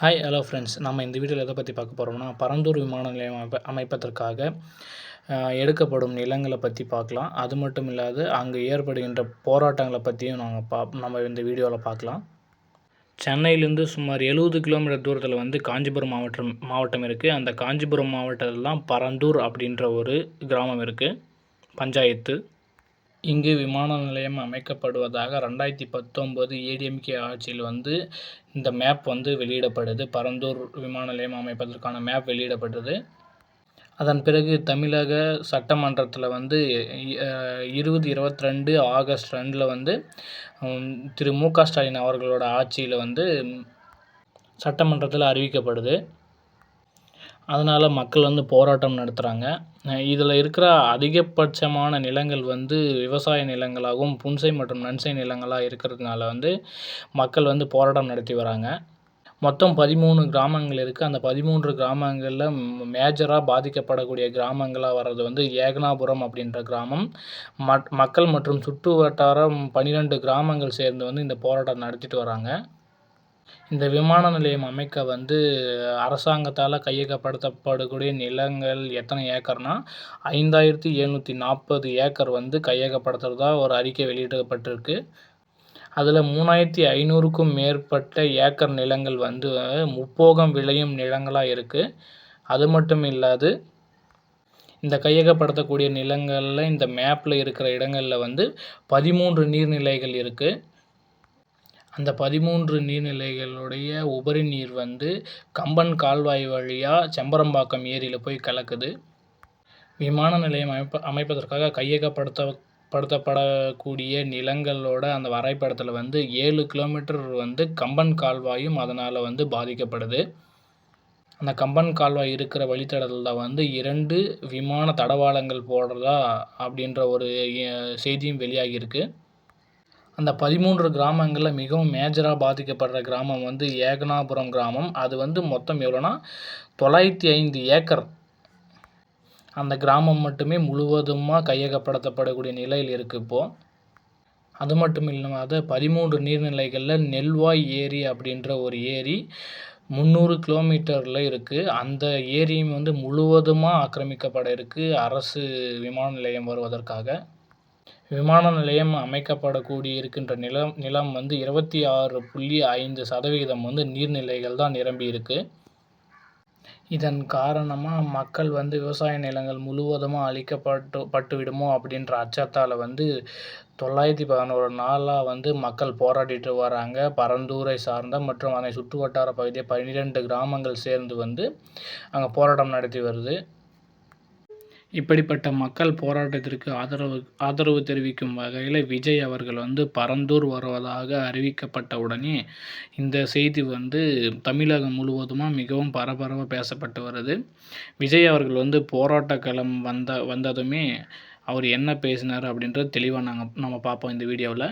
Hi hello friends நம்ம இந்த வீடியோவில் எதை பற்றி பார்க்க போகிறோம்னா பரந்தூர் விமான நிலையம் அமைப்ப அமைப்பதற்காக எடுக்கப்படும் நிலங்களை பற்றி பார்க்கலாம். அது மட்டும் இல்லாது அங்கே ஏற்படுகின்ற போராட்டங்களை பற்றியும் நாங்கள் பா நம்ம இந்த வீடியோவில் பார்க்கலாம். சென்னையிலேருந்து சுமார் எழுபது கிலோமீட்டர் தூரத்தில் வந்து காஞ்சிபுரம் மாவட்டம் மாவட்டம் இருக்குது அந்த காஞ்சிபுரம் மாவட்டத்தில் தான் பரந்தூர் அப்படின்ற ஒரு கிராமம் இருக்குது பஞ்சாயத்து. இங்கு விமான நிலையம் அமைக்கப்படுவதாக ரெண்டாயிரத்தி பத்தொம்போது ஏடிஎம்கே ஆட்சியில் வந்து இந்த மேப் வந்து வெளியிடப்படுது. பரந்தூர் விமான நிலையம் அமைப்பதற்கான மேப் வெளியிடப்பட்டது அதன் பிறகு தமிழக சட்டமன்றத்தில் வந்து இருபது இருபத்தி ரெண்டு ஆகஸ்ட் ரெண்டில் வந்து திரு மு க ஸ்டாலின் அவர்களோட ஆட்சியில் வந்து சட்டமன்றத்தில் அறிவிக்கப்படுது. அதனால் மக்கள் வந்து போராட்டம் நடத்துகிறாங்க இதில் இருக்கிற அதிகபட்சமான நிலங்கள் வந்து விவசாய நிலங்களாகவும் புன்சை மற்றும் நன்சை நிலங்களாக இருக்கிறதுனால வந்து மக்கள் வந்து போராட்டம் நடத்தி வராங்க. மொத்தம் பதிமூணு கிராமங்கள் இருக்குது அந்த பதிமூன்று கிராமங்களில் மேஜராக பாதிக்கப்படக்கூடிய கிராமங்களாக வர்றது வந்து ஏகனாபுரம் அப்படின்ற கிராமம். மக்கள் மற்றும் சுற்று வட்டாரம் பன்னிரெண்டு கிராமங்கள் சேர்ந்து வந்து இந்த போராட்டம் நடத்திட்டு வராங்க. இந்த விமான நிலையம் அமைக்க வந்து அரசாங்கத்தால் கையகப்படுத்தப்படக்கூடிய நிலங்கள் எத்தனை ஏக்கர்னால் ஐந்தாயிரத்தி எழுநூற்றி நாற்பது ஏக்கர் வந்து கையகப்படுத்துகிறதா ஒரு அறிக்கை வெளியிடப்பட்டிருக்கு. அதில் மூணாயிரத்தி ஐநூறுக்கும் மேற்பட்ட ஏக்கர் நிலங்கள் வந்து முப்போகம் விளையும் நிலங்களாக இருக்குது அது மட்டும் இல்லாது இந்த கையகப்படுத்தக்கூடிய நிலங்களில் இந்த மேப்பில் இருக்கிற இடங்களில் வந்து பதிமூன்று நீர்நிலைகள் இருக்குது அந்த பதிமூன்று நீர்நிலைகளுடைய உபரி நீர் வந்து கம்பன் கால்வாய் வழியாக செம்பரம்பாக்கம் ஏரியில் போய் கலக்குது. விமான நிலையம் அமைப்ப அமைப்பதற்காக கையகப்படுத்த படுத்தப்படக்கூடிய நிலங்களோட அந்த வரைபடத்தில் வந்து ஏழு கிலோமீட்டர் வந்து கம்பன் கால்வாயும் அதனால் வந்து பாதிக்கப்படுது. அந்த கம்பன் கால்வாய் இருக்கிற வழித்தடத்தில் வந்து இரண்டு விமான தடவாளங்கள் போடுறதா அப்படின்ற ஒரு செய்தியும் வெளியாகியிருக்கு. அந்த பதிமூன்று கிராமங்களில் மிகவும் மேஜராக பாதிக்கப்படுற கிராமம் வந்து ஏகனாபுரம் கிராமம். அது வந்து மொத்தம் எவ்வளோனா தொள்ளாயிரத்தி ஐந்து ஏக்கர். அந்த கிராமம் மட்டுமே முழுவதுமாக கையகப்படுத்தப்படக்கூடிய நிலையில் இருக்குது இப்போது அது மட்டும் இல்லாமல் பதிமூன்று நீர்நிலைகளில் நெல்வாய் ஏரி அப்படின்ற ஒரு ஏரி முந்நூறு கிலோமீட்டரில் இருக்குது அந்த ஏரியும் வந்து முழுவதுமாக ஆக்கிரமிக்கப்பட இருக்குது அரசு விமான நிலையம் வருவதற்காக. விமான நிலையம் அமைக்கப்படக்கூடிய இருக்கின்ற நிலம் நிலம் வந்து இருபத்தி ஆறு புள்ளி ஐந்து சதவிகிதம் வந்து நீர்நிலைகள் தான் நிரம்பி இருக்குது இதன் காரணமாக மக்கள் வந்து விவசாய நிலங்கள் முழுவதுமாக அழிக்கப்பட்டு பட்டுவிடுமோ அப்படின்ற அச்சத்தால் வந்து தொள்ளாயிரத்தி பதினோரு நாளாக வந்து மக்கள் போராடிட்டு வராங்க. பரந்தூரை சார்ந்த மற்றும் அதனை சுற்று வட்டார பகுதியை பன்னிரெண்டு கிராமங்கள் சேர்ந்து வந்து அங்கே போராட்டம் நடத்தி வருது. இப்படிப்பட்ட மக்கள் போராட்டத்திற்கு ஆதரவு ஆதரவு தெரிவிக்கும் வகையில் விஜய் அவர்கள் வந்து பரந்தூர் வருவதாக அறிவிக்கப்பட்ட உடனே இந்த செய்தி வந்து தமிழகம் முழுவதுமாக மிகவும் பரபரப்பாக பேசப்பட்டு வருது. விஜய் அவர்கள் வந்து போராட்ட களம் வந்த வந்ததுமே அவர் என்ன பேசினார் அப்படின்றது தெளிவாக நாங்கள் நம்ம பார்ப்போம் இந்த வீடியோவில்.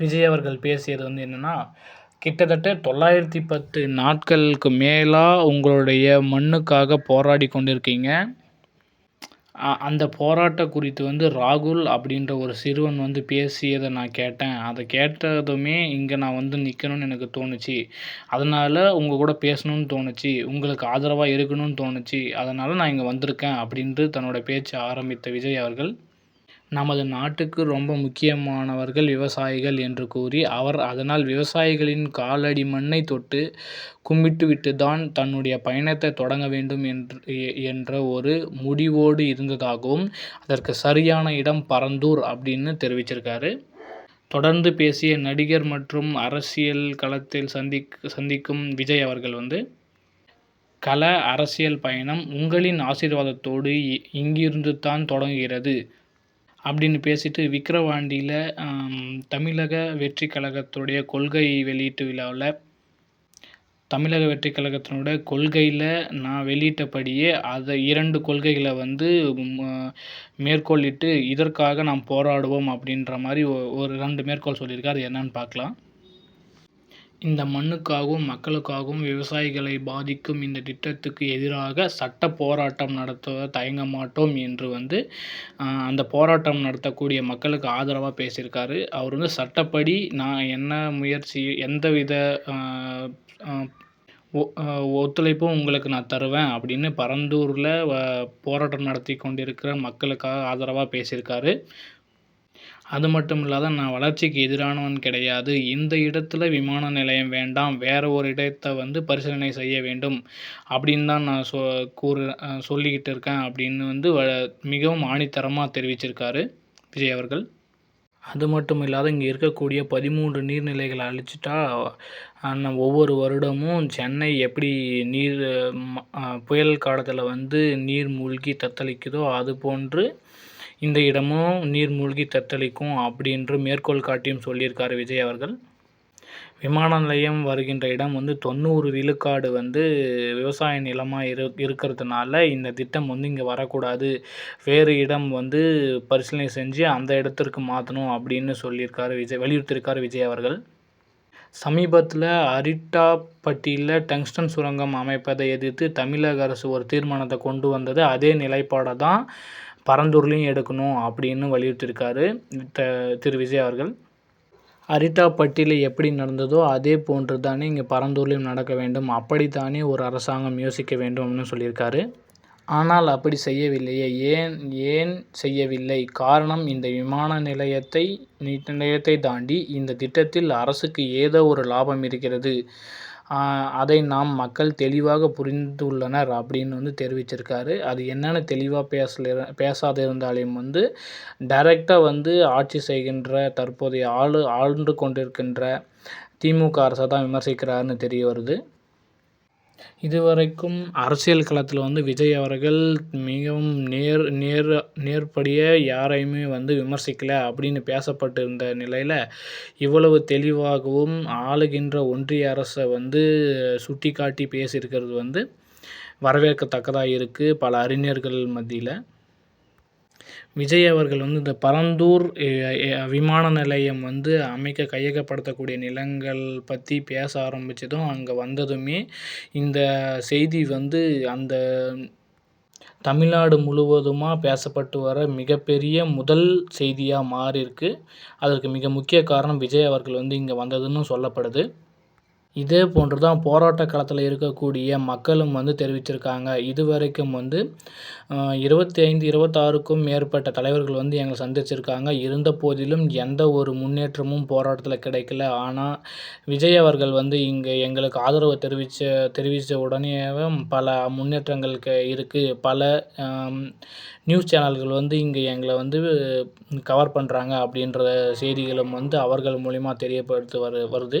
விஜய் அவர்கள் பேசியது வந்து என்னென்னா கிட்டத்தட்ட தொள்ளாயிரத்தி பத்து நாட்களுக்கு மேலாக உங்களுடைய மண்ணுக்காக போராடி கொண்டிருக்கீங்க. அந்த போராட்டம் குறித்து வந்து ராகுல் அப்படின்ற ஒரு சிறுவன் வந்து பேசியதை நான் கேட்டேன். அதை கேட்டதுமே இங்கே நான் வந்து நிற்கணும்னு எனக்கு தோணுச்சு. அதனால் உங்கள் கூட பேசணும்னு தோணுச்சு. உங்களுக்கு ஆதரவாக இருக்கணும்னு தோணுச்சு. அதனால் நான் இங்கே வந்திருக்கேன் அப்படின்ட்டு தன்னோட பேச்சை ஆரம்பித்த விஜய் அவர்கள் நமது நாட்டுக்கு ரொம்ப முக்கியமானவர்கள் விவசாயிகள் என்று கூறி அவர் அதனால் விவசாயிகளின் காலடி மண்ணை தொட்டு கும்பிட்டுவிட்டு தான் தன்னுடைய பயணத்தை தொடங்க வேண்டும் என்று என்ற ஒரு முடிவோடு இருந்ததாகவும் அதற்கு சரியான இடம் பரந்தூர் அப்படின்னு தெரிவிச்சிருக்காரு. தொடர்ந்து பேசிய நடிகர் மற்றும் அரசியல் களத்தில் சந்திக் சந்திக்கும் விஜய் அவர்கள் வந்து கள அரசியல் பயணம் உங்களின் ஆசீர்வாதத்தோடு இங்கிருந்து தான் தொடங்குகிறது. அப்படின்னு பேசிட்டு விக்கிரவாண்டியில் தமிழக வெற்றி கழகத்துடைய கொள்கை வெளியீட்டு விழாவில் தமிழக வெற்றி கழகத்தினுடைய கொள்கையில் நான் வெளியிட்டபடியே அதை இரண்டு கொள்கைகளை வந்து மேற்கோளிட்டு இதற்காக நாம் போராடுவோம் அப்படின்ற மாதிரி ஒரு ரெண்டு மேற்கோள் சொல்லியிருக்காரு. என்னன்னு பார்க்கலாம். இந்த மண்ணுக்காகவும் மக்களுக்காகவும் விவசாயிகளை பாதிக்கும் இந்த திட்டத்துக்கு எதிராக சட்ட போராட்டம் நடத்த தயங்க மாட்டோம் என்று வந்து அந்த போராட்டம் நடத்தக்கூடிய மக்களுக்கு ஆதரவாக பேசியிருக்காரு. அவர் வந்து சட்டப்படி நான் என்ன முயற்சி எந்தவித வித ஒத்துழைப்பும் உங்களுக்கு நான் தருவேன் அப்படின்னு பரந்தூரில் போராட்டம் நடத்தி கொண்டிருக்கிற மக்களுக்காக ஆதரவாக பேசியிருக்காரு. அது மட்டும் இல்லாத நான் வளர்ச்சிக்கு எதிரானவன் கிடையாது. இந்த இடத்துல விமான நிலையம் வேண்டாம். வேறு ஒரு இடத்தை வந்து பரிசீலனை செய்ய வேண்டும். அப்படின்னு தான் நான் சொ கூறு சொல்லிக்கிட்டு இருக்கேன் அப்படின்னு வந்து மிகவும் ஆணித்தரமாக தெரிவிச்சிருக்காரு விஜய் அவர்கள். அது மட்டும் இல்லாத இங்கே இருக்கக்கூடிய பதிமூன்று நீர்நிலைகளை அழிச்சிட்டா ஒவ்வொரு வருடமும் சென்னை எப்படி நீர் புயல் காலத்தில் வந்து நீர் மூழ்கி தத்தளிக்குதோ அது போன்று இந்த இடமும் நீர் மூழ்கி தத்தளிக்கும் அப்படின்று மேற்கோள் காட்டியும் சொல்லியிருக்காரு விஜய் அவர்கள். விமான நிலையம் வருகின்ற இடம் வந்து தொண்ணூறு விழுக்காடு வந்து விவசாய நிலமாக இரு இருக்கிறதுனால இந்த திட்டம் வந்து இங்கே வரக்கூடாது. வேறு இடம் வந்து பரிசீலனை செஞ்சு அந்த இடத்திற்கு மாற்றணும் அப்படின்னு சொல்லியிருக்காரு விஜய் வலியுறுத்தியிருக்காரு விஜய் அவர்கள். சமீபத்தில் அரிட்டாப்பட்டியில் டங்ஸ்டன் சுரங்கம் அமைப்பதை எதிர்த்து தமிழக அரசு ஒரு தீர்மானத்தை கொண்டு வந்தது. அதே நிலைப்பாடை தான் பரந்தூர்லேயும் எடுக்கணும் அப்படின்னு வலியுறுத்தியிருக்காரு த திரு விஜய் அவர்கள். அரிட்டாப்பட்டியில் எப்படி நடந்ததோ அதே போன்று தானே இங்கே பரந்தூர்லேயும் நடக்க வேண்டும். அப்படித்தானே ஒரு அரசாங்கம் யோசிக்க வேண்டும் அப்படின்னு சொல்லியிருக்காரு. ஆனால் அப்படி செய்யவில்லையே. ஏன் ஏன் செய்யவில்லை? காரணம் இந்த விமான நிலையத்தை நிலையத்தை தாண்டி இந்த திட்டத்தில் அரசுக்கு ஏதோ ஒரு லாபம் இருக்கிறது. அதை நாம் மக்கள் தெளிவாக புரிந்துள்ளனர் அப்படின்னு வந்து தெரிவிச்சிருக்காரு. அது என்னென்னு தெளிவாக பேசல பேசாது இருந்தாலும் வந்து டைரெக்டாக வந்து ஆட்சி செய்கின்ற தற்போதைய ஆளு ஆழ்ந்து கொண்டிருக்கின்ற திமுக அரசை தான் விமர்சிக்கிறாருன்னு தெரிய வருது. இதுவரைக்கும் அரசியல் களத்தில் வந்து விஜய் அவர்கள் மிகவும் நேர் நேர் நேர்படியாக யாரையுமே வந்து விமர்சிக்கலை அப்படின்னு பேசப்பட்டு இருந்த நிலையில் இவ்வளவு தெளிவாகவும் ஆளுகின்ற ஒன்றிய அரசை வந்து சுட்டி காட்டி பேசியிருக்கிறது வந்து வரவேற்கத்தக்கதாக இருக்குது பல அறிஞர்கள் மத்தியில். விஜய் அவர்கள் வந்து இந்த பரந்தூர் விமான நிலையம் வந்து அமைக்க கையகப்படுத்தக்கூடிய நிலங்கள் பற்றி பேச ஆரம்பித்ததும் அங்கே வந்ததுமே இந்த செய்தி வந்து அந்த தமிழ்நாடு முழுவதுமாக பேசப்பட்டு வர மிகப்பெரிய முதல் செய்தியாக மாறியிருக்கு. அதற்கு மிக முக்கிய காரணம் விஜய் அவர்கள் வந்து இங்கே வந்ததுன்னு சொல்லப்படுது. இதே போன்று தான் போராட்ட களத்தில் இருக்கக்கூடிய மக்களும் வந்து தெரிவிச்சிருக்காங்க. இதுவரைக்கும் வந்து இருபத்தி ஐந்து இருபத்தாறுக்கும் மேற்பட்ட தலைவர்கள் வந்து எங்களை சந்திச்சிருக்காங்க. இருந்த போதிலும் எந்த ஒரு முன்னேற்றமும் போராட்டத்தில் கிடைக்கல. ஆனால் விஜய் அவர்கள் வந்து இங்கே எங்களுக்கு ஆதரவு தெரிவித்த தெரிவித்த உடனேவே பல முன்னேற்றங்கள் இருக்குது பல நியூஸ் சேனல்கள் வந்து இங்கே எங்களை வந்து கவர் பண்ணுறாங்க அப்படின்ற செய்திகளும் வந்து அவர்கள் மூலிமா தெரியப்படுத்து வரு வருது.